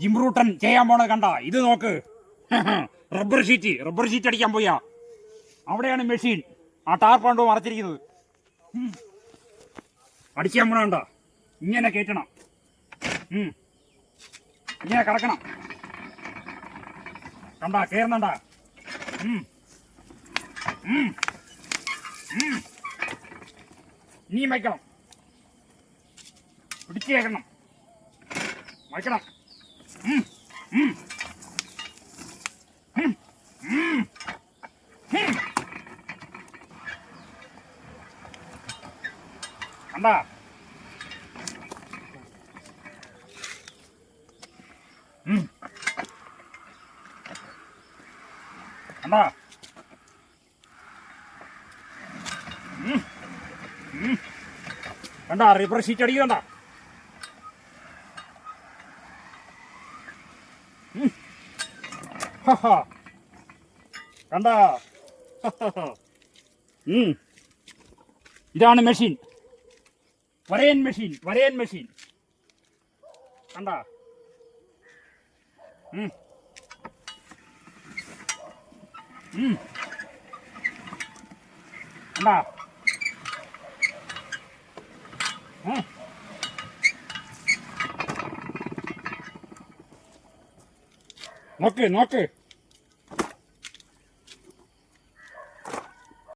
ജിംറൂട്ടൻ ചെയ്യാൻ പോണത് കണ്ട? ഇത് നോക്ക്. റബ്ബർ ഷീറ്റ് റബ്ബർ ഷീറ്റ് അടിക്കാൻ പോയാ. അവിടെയാണ് മെഷീൻ. ആ ടാർപ്പാണ്ടോ മറച്ചിരിക്കുന്നത്. അടിക്കാൻ പോണ കണ്ട? ഇങ്ങനെ കയറ്റണം. ഇങ്ങനെ കിടക്കണം. കണ്ട കയറുന്നണ്ട നീ വയ്ക്കണം. പിടിച്ചു കേൾക്കണം വയ്ക്കണം. കണ്ടാ. കണ്ടാ. കണ്ടാ റിപ്പർ ഷീറ്റ് അടിക്കണ്ട കണ്ടാ ഉം. ഇതാണ് മെഷീൻ വരയൻ മെഷീൻ വരയൻ മെഷീൻ കണ്ടാ ഉം. ഉം. കണ്ടാ ഉം. നോക്ക് നോക്ക്